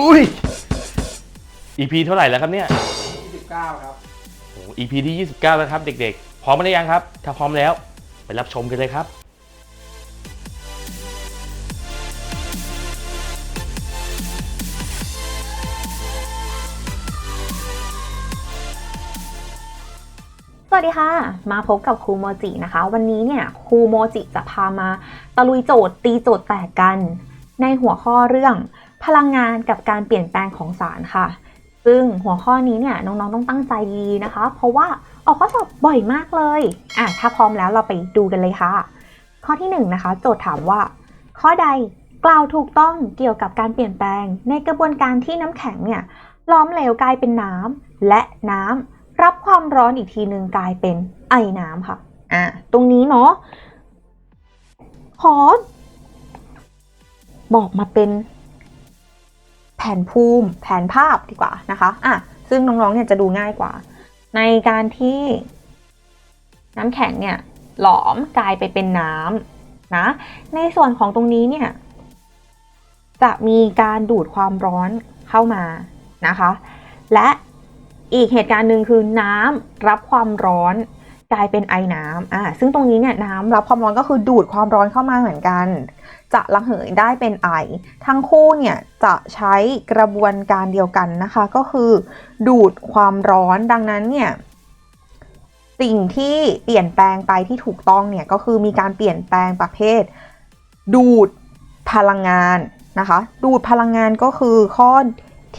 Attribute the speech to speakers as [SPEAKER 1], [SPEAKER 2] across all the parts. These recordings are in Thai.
[SPEAKER 1] อุ้ย EP เท่าไหร่แล้วครับเนี่ย
[SPEAKER 2] 29 ครับ
[SPEAKER 1] โอ้ EP ที่ 29 แล้วครับเด็กๆ พร้อมหรือยังครับ ถ้าพร้อมแล้วไปรับชมกันเลยครับ
[SPEAKER 3] สวัสดีค่ะ มาพบกับครูโมจินะคะ วันนี้เนี่ยครูโมจิจะพามาตะลุยโจทย์ตีโจทย์แตกกัน ในหัวข้อเรื่อง พลังงานกับการเปลี่ยนแปลงของสารค่ะ ซึ่งหัวข้อนี้เนี่ยน้องๆต้องตั้งใจดีนะคะ เพราะว่าออกข้อสอบบ่อยมากเลยอะถ้าพร้อมแล้วเราไปดูกันเลยค่ะ ข้อที่หนึ่งนะคะ โจทย์ถามว่า ข้อใดกล่าวถูกต้องเกี่ยวกับการเปลี่ยนแปลง ในกระบวนการที่น้ำแข็งเนี่ยล้อมเหลวกลายเป็นน้ำและน้ำรับความร้อนอีกทีหนึ่งกลายเป็นไอน้ำค่ะอะตรงนี้เนาะขอบอกมาเป็น แผนภูมิ แผนภาพดีกว่านะคะอะซึ่งน้องๆเนี่ยจะดูง่ายกว่า ในการที่น้ำแข็งเนี่ยหลอมกลายไปเป็นน้ำนะ ในส่วนของตรงนี้เนี่ยจะมีการดูดความร้อนเข้ามานะคะ และอีกเหตุการณ์หนึ่งคือน้ำรับความร้อน กลายเป็นไอน้ำอ่าซึ่งตรงนี้เนี่ยน้ำรับความร้อนก็คือดูดความร้อนเข้ามาเหมือนกัน จะระเหยได้เป็นไอ ทั้งคู่เนี่ยจะใช้กระบวนการเดียวกันนะคะ ก็คือ ดูดความร้อนดังนั้นเนี่ยสิ่งที่เปลี่ยนแปลงไปที่ถูกต้องเนี่ยก็คือมีการเปลี่ยนแปลงประเภท ดูดพลังงานนะคะ ดูดพลังงานก็คือข้อ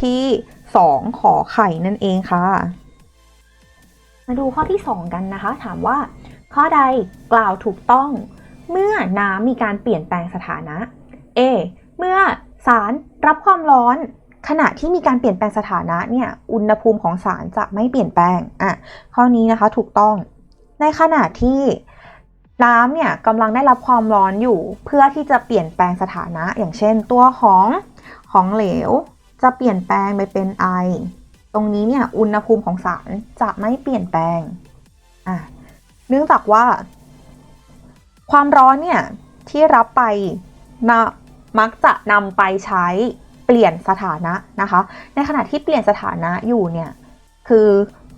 [SPEAKER 3] ที่ 2 ขอไข่นั่นเองค่ะ มาดูข้อที่ 2 กันนะคะ ถามว่า ข้อใดกล่าวถูกต้อง เมื่อน้ำมีการเปลี่ยนแปลงสถานะ A เมื่อสารรับความร้อน ขณะที่มีการเปลี่ยนแปลงสถานะเนี่ยอุณหภูมิของสารจะไม่เปลี่ยนแปลงอะข้อนี้นะคะถูกต้อง ในขณะที่น้ำเนี่ยกำลังได้รับความร้อนอยู่ เพื่อที่จะเปลี่ยนแปลงสถานะ อย่างเช่น ตัวของของเหลว จะเปลี่ยนแปลงไปเป็นไอ ตรงนี้เนี่ยอุณหภูมิของสารจะไม่เปลี่ยนแปลงอะเนื่องจากว่า ความร้อนเนี่ยที่รับไปนะมักจะนำไปใช้เปลี่ยนสถานะนะคะ ในขณะที่เปลี่ยนสถานะอยู่เนี่ยคือ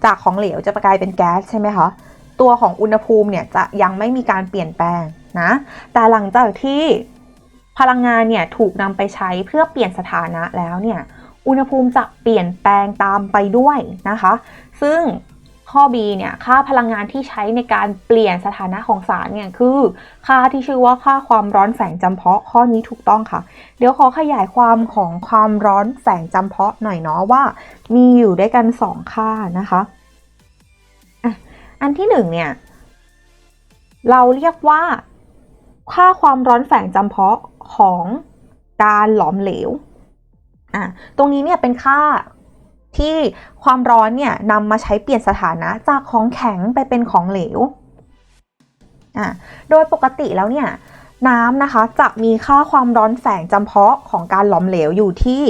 [SPEAKER 3] จากของเหลวจะกลายเป็นแก๊สใช่ไหมคะตัวของอุณหภูมิเนี่ยจะยังไม่มีการเปลี่ยนแปลงนะแต่หลังจากที่พลังงานเนี่ยถูกนำไปใช้เพื่อเปลี่ยนสถานะแล้วเนี่ย อุณหภูมิจะเปลี่ยนแปลงตามไปด้วยนะคะ ซึ่งข้อ B เนี่ยค่าพลังงานที่ใช้ในการเปลี่ยนสถานะของสารเนี่ยคือ ค่าที่ชื่อว่าค่าความร้อนแฝงจำเพาะข้อนี้ถูกต้องค่ะ เดี๋ยวขอขยายความของความร้อนแฝงจำเพาะหน่อยเนาะว่า มีอยู่ด้วยกัน 2 ค่านะคะอะอันที่หนึ่งเนี่ยเราเรียกว่า ค่าความร้อนแฝงจำเพาะของการหลอมเหลว อะตรงนี้เนี่ยเป็นค่าที่ความร้อนเนี่ยนำมาใช้เปลี่ยนสถานะจากของแข็งไปเป็นของเหลวอะโดยปกติแล้วเนี่ยน้ำนะคะจะมีค่าความร้อนแฝงจำเพาะของการหลอมเหลวอยู่ที่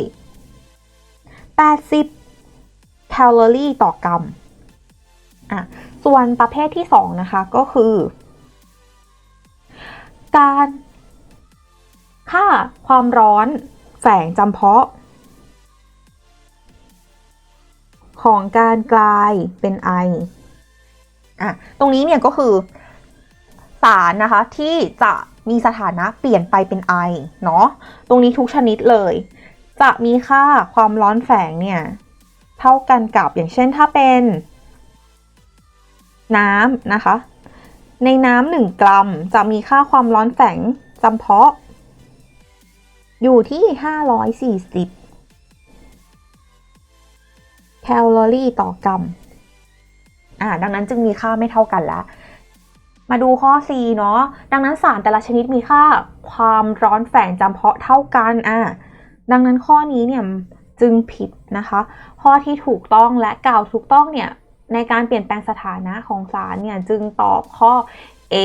[SPEAKER 3] 80 แคลอรี่ต่อกรัมอะส่วนประเภทที่ 2 นะคะก็คือ การค่าความร้อนแฝงจำเพาะ ของการกลายเป็นไออะตรงนี้เนี่ยก็คือสารนะคะที่จะมีสถานะเปลี่ยนไปเป็นไอเนาะตรงนี้ทุกชนิดเลย จะมีค่าความร้อนแฝงเนี่ยเท่ากันกับอย่างเช่นถ้าเป็น น้ำนะคะ ในน้ำหนึ่งกรัมจะมีค่าความร้อนแฝงจำเพาะ อยู่ที่ 540 แคลอรี่ต่อกรัมอ่าดังนั้นจึงมีค่าไม่เท่ากันแล้วมาดูข้อ C เนาะดังนั้นสารแต่ละชนิดมีค่าความร้อนแฝงจำเพาะเท่ากันอ่าดังนั้นข้อนี้เนี่ยจึงผิดนะคะ ข้อที่ถูกต้องและกล่าวถูกต้องเนี่ยในการเปลี่ยนแปลงสถานะของสารเนี่ยจึงตอบข้อ A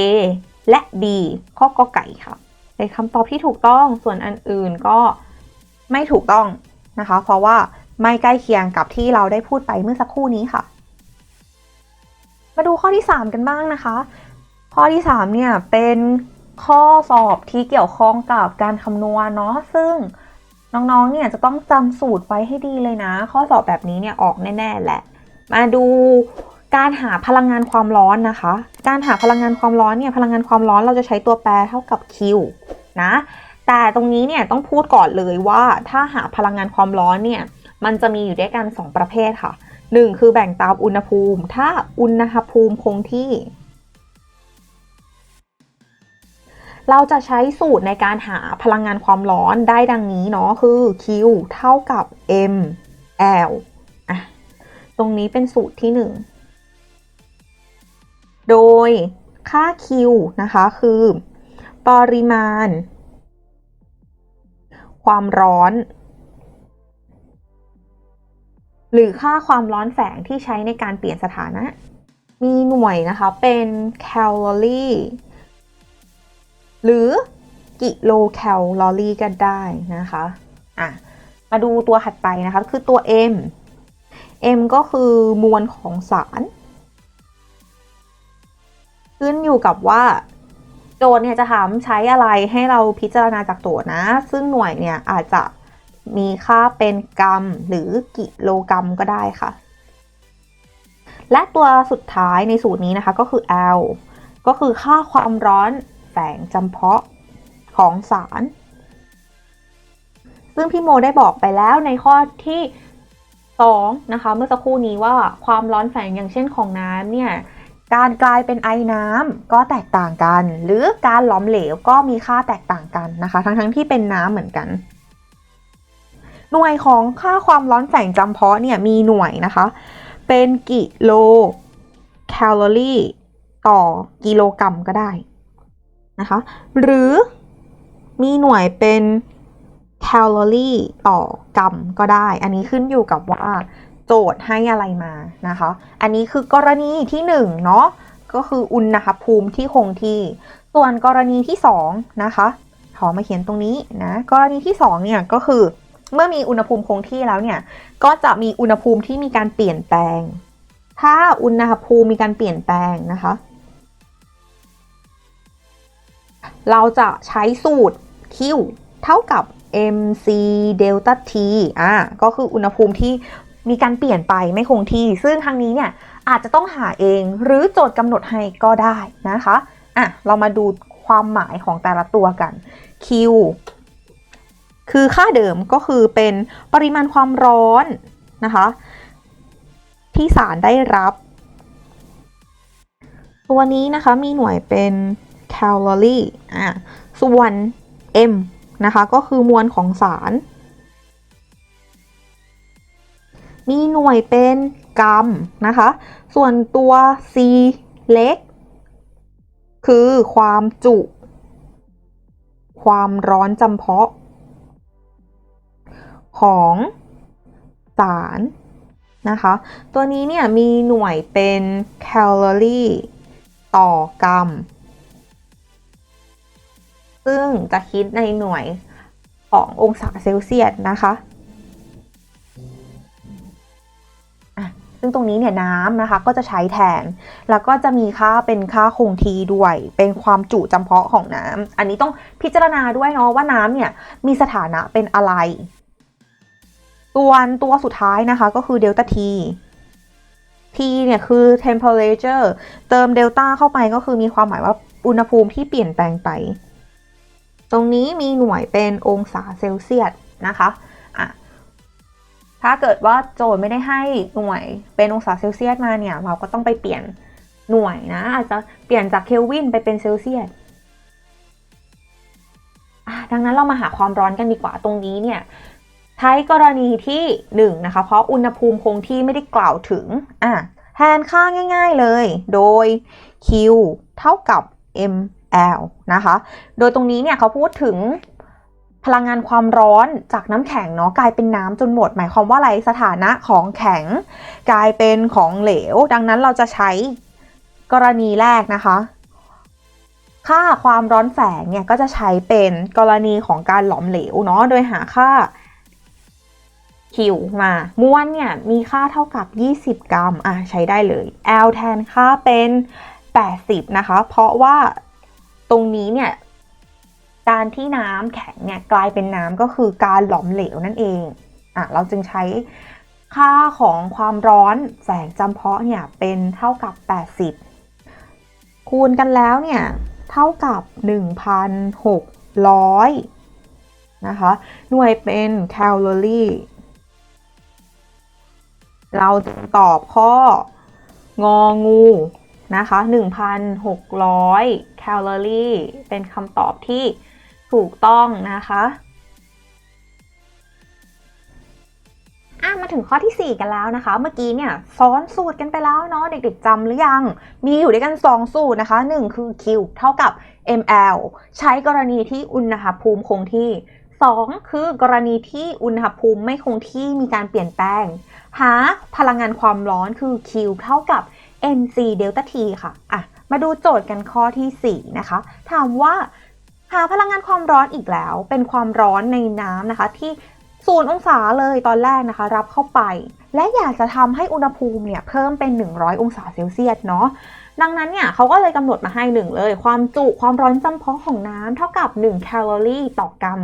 [SPEAKER 3] และ B ข้อกอไก่ค่ะเป็นคำตอบที่ถูกต้องส่วนอันอื่นก็ไม่ถูกต้องนะคะ เพราะว่า ไม่ใกล้เคียงกับที่เราได้พูดไปเมื่อสักครู่นี้ค่ะ มาดูข้อที่ 3 กันบ้างนะคะ ข้อที่ 3 เนี่ยเป็นข้อสอบที่เกี่ยวข้องกับการคำนวณเนาะซึ่งน้องๆ เนี่ยจะต้องจำสูตรไว้ให้ดีเลยนะ ข้อสอบแบบนี้เนี่ยออกแน่ๆแหละ มาดูการหาพลังงานความร้อนนะคะ การหาพลังงานความร้อนเนี่ยพลังงานความร้อนเราจะใช้ตัวแปรเท่ากับ Q นะ แต่ตรงนี้เนี่ยต้องพูดก่อนเลยว่าถ้าหาพลังงานความร้อนเนี่ย มันจะมีอยู่ด้วยกัน 2 ประเภทค่ะ 1 คือแบ่งตามอุณหภูมิ ถ้าอุณหภูมิคงที่ เราจะใช้สูตรในการหาพลังงานความร้อนได้ดังนี้เนาะคือ Q เท่ากับ M L อะ ตรงนี้เป็นสูตรที่ 1 โดยค่า Q นะคะคือ ปริมาณ ความร้อน หรือค่าความร้อนแฝงที่ใช้ในการเปลี่ยนสถานะ มีหน่วยนะคะเป็นแคลอรี่หรือกิโลแคลอรี่ก็ได้นะคะอะมาดูตัวถัดไปนะคะคือตัว M M ก็คือมวลของสาร ขึ้นอยู่กับว่า โจทย์เนี่ยจะถามใช้อะไรให้เราพิจารณาจากโจทย์นะ ซึ่งหน่วยเนี่ยอาจจะ มีค่าเป็นกรัมหรือกิโลกรัมก็ได้ค่ะ และตัวสุดท้ายในสูตรนี้นะคะก็คือ L ก็คือค่าความร้อนแฝงจำเพาะของสาร ซึ่งพี่โมได้บอกไปแล้วในข้อที่ 2 นะคะ เมื่อสักครู่นี้ว่าความร้อนแฝงอย่างเช่นของน้ำเนี่ยการกลายเป็นไอน้ำก็แตกต่างกัน หรือการหลอมเหลวก็มีค่าแตกต่างกันนะคะ ทั้งๆทที่เป็นน้ำเหมือนกัน หน่วยของค่าความร้อนแฝงจำเพาะเนี่ยมีหน่วยนะคะ เป็นกิโลแคลอรี่ต่อกิโลกรัมก็ได้นะคะ หรือมีหน่วยเป็นแคลอรี่ต่อกรัมก็ได้ อันนี้ขึ้นอยู่กับว่าโจทย์ให้อะไรมานะคะ อันนี้คือกรณีที่1เนาะ ก็คืออุณหภูมิที่คงที่ ส่วนกรณีที่2นะคะ ขอมาเขียนตรงนี้นะ กรณีที่2เนี่ยก็คือ เมื่อมีอุณหภูมิคงที่แล้วเนี่ยก็จะมีอุณหภูมิที่มีการเปลี่ยนแปลง ถ้าอุณหภูมิมีการเปลี่ยนแปลงนะคะ เราจะใช้สูตร Q เท่ากับ mc delta t อ่าก็คืออุณหภูมิที่มีการเปลี่ยนไปไม่คงที่ ซึ่งทางนี้เนี่ยอาจจะต้องหาเองหรือโจทย์กำหนดให้ก็ได้นะคะ อะ เรามาดูความหมายของแต่ละตัวกัน Q คือค่าเดิมก็คือเป็นปริมาณความร้อนนะคะ ที่สารได้รับ ตัวนี้นะคะมีหน่วยเป็นแคลอรี่อะส่วน M นะคะก็คือมวลของสาร มีหน่วยเป็นกรัมนะคะ ส่วนตัว C เล็ก คือความจุ ความร้อนจำเพาะ ของสารนะคะ ตัวนี้เนี่ยมีหน่วยเป็นแคลอรี่ต่อกรัม ซึ่งจะคิดในหน่วยขององศาเซลเซียสนะคะซึ่งตรงนี้เนี่ยน้ำนะคะก็จะใช้แทน แล้วก็จะมีค่าเป็นค่าคงทีด้วย เป็นความจุจำเพาะของน้ำ อันนี้ต้องพิจารณาด้วยเนาะว่าน้ำเนี่ยมีสถานะเป็นอะไร ส่วตัวสุดท้ายนะคะก็คือเดลต้า T T เนี่ยคือ temperature เติมเดลต้าเข้าไปก็คือมีความหมายว่าอุณหภูมิที่เปลี่ยนแปลงไป ตรงนี้มีหน่วยเป็นองศาเซลเซียสนะคะอะถ้าเกิดว่าโจทย์ไม่ได้ให้หน่วยเป็นองศาเซลเซียสมาเนี่ย เราก็ต้องไปเปลี่ยนหน่วยนะ อาจจะเปลี่ยนจากเคลวินไปเป็นเซลเซียสอะดังนั้นเรามาหาความร้อนกันดีกว่าตรงนี้เนี่ย ใช้กรณีที่1นะคะ เพราะอุณหภูมิคงที่ไม่ได้กล่าวถึง อะแทนค่าง่ายๆเลย โดย Q เท่ากับ ml นะคะ โดยตรงนี้เนี่ยเขาพูดถึงพลังงานความร้อนจากน้ำแข็งเนาะกลายเป็นน้ำจนหมด หมายความว่าอะไรสถานะของแข็ง กลายเป็นของเหลว ดังนั้นเราจะใช้กรณีแรกนะคะ ค่าความร้อนแฝงเนี่ยก็จะใช้เป็นกรณีของการหลอมเหลวเนาะโดยหาค่า คิวมาม้วนเนี่ยมีค่าเท่ากับ 20 กรัมอะใช้ได้เลย L แทนค่าเป็น 80 นะคะ เพราะว่าตรงนี้เนี่ยการที่น้ำแข็งเนี่ยกลายเป็นน้ำก็คือการหลอมเหลวนั่นเองอะเราจึงใช้ค่าของความร้อนแสงจำเพาะเนี่ยเป็นเท่ากับ 80 คูณกันแล้วเนี่ยเท่ากับ 1,600 นะคะ หน่วยเป็นแคลอรี่ เราจะตอบข้ององูนะคะ 1,600 แคลอรี่ เป็นคำตอบที่ถูกต้องนะคะอะมาถึงข้อทีสี่ 4 กันแล้วนะคะ เมื่อกี้เนี่ยซ้อนสูตรกันไปแล้วเนาะเด็กๆจำหรือยัง มีอยู่ด้วยกัน 2 สูตรนะคะ 1 คือ Q เท่ากับ ml ใช้กรณีที่อุณหภูมิคงที่ 2 คือกรณีที่อุณหภูมิไม่คงที่มีการเปลี่ยนแปลง หาพลังงานความร้อนคือ Q เท่ากับ NC เดลต้า T ค่ะอะ มาดูโจทย์กันข้อทีสี่ 4 นะคะ ถามว่าหาพลังงานความร้อนอีกแล้ว เป็นความร้อนในน้ำนะคะ ที่ศูนย์องศาเลยตอนแรกนะคะ รับเข้าไป และอยากจะทำให้อุณหภูมิเนี่ยเพิ่มเป็น 100 องศาเซลเซียสเนาะดังนั้นเนี่ยเขาก็เลยกำหนดมาให้หนึ่งเลย ความจุความร้อนจำเพาะของน้ำเท่ากับ 1 แคลอรี่ต่อกรัม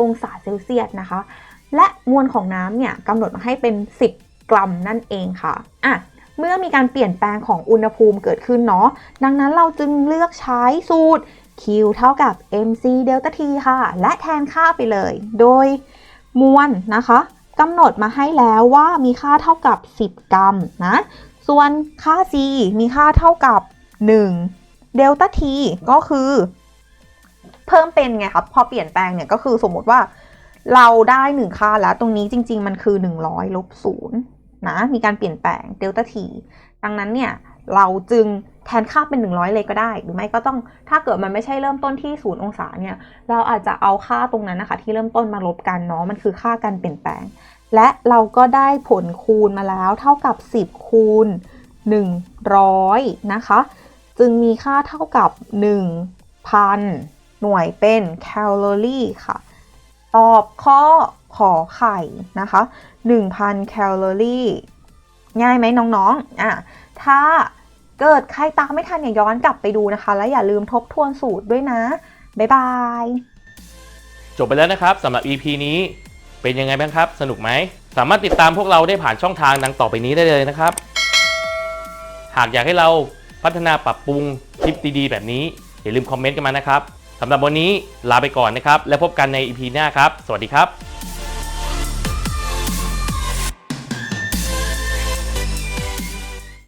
[SPEAKER 3] องศาเซลเซียสนะคะ และมวลของน้ำเนี่ยกำหนดมาให้เป็น 10 กรัมนั่นเองค่ะอะเมื่อมีการเปลี่ยนแปลงของอุณหภูมิเกิดขึ้นเนาะ ดังนั้นเราจึงเลือกใช้สูตร Q เท่ากับ mc เดลต้า t ค่ะ และแทนค่าไปเลย โดยมวลนะคะกำหนดมาให้แล้วว่ามีค่าเท่ากับ 10 กรัมนะ ส่วนค่า c มีค่าเท่ากับ 1 เดลต้า t ก็คือ เพิ่มเป็นไงครับ พอเปลี่ยนแปลงเนี่ยก็คือสมมติว่า เราได้1ค่าแล้วตรงนี้จริง ๆ มันคือ 100ลบ0นะมีการเปลี่ยนแปลงเดลต้า t ดังนั้นเนี่ยเราจึงแทนค่าเป็น 100 เลยก็ได้ หรือไม่ก็ต้องถ้าเกิดมันไม่ใช่เริ่มต้นที่0องศาเนี่ยเราอาจจะเอาค่าตรงนั้นนะคะ ที่เริ่มต้นมาลบกันเนาะมันคือค่าการเปลี่ยนแปลง และเราก็ได้ผลคูณมาแล้ว เท่ากับ 10 คูณ 100 นะคะ จึงมีค่าเท่ากับ 1,000 หน่วยเป็นแคลอรี่ค่ะ ตอบข้อขอไข่นะคะ 1,000 แคลอรี่ ง่ายไหมน้องๆอะถ้าเกิดใครตามไม่ทันเนี่ยย้อนกลับไปดูนะคะ และอย่าลืมทบทวนสูตรด้วยนะ บ๊ายบาย
[SPEAKER 1] จบไปแล้วนะครับสำหรับ EP นี้เป็นยังไงบ้างครับ สนุกไหม สามารถติดตามพวกเราได้ผ่านช่องทางดังต่อไปนี้ได้เลยนะครับ หากอยากให้เราพัฒนาปรับปรุงคลิปดีๆ แบบนี้ อย่าลืมคอมเมนต์กันมานะครับ สำหรับวันนี้ลาไปก่อนนะครับ แล้วพบกันใน EP หน้าครับ สวัสดีครับ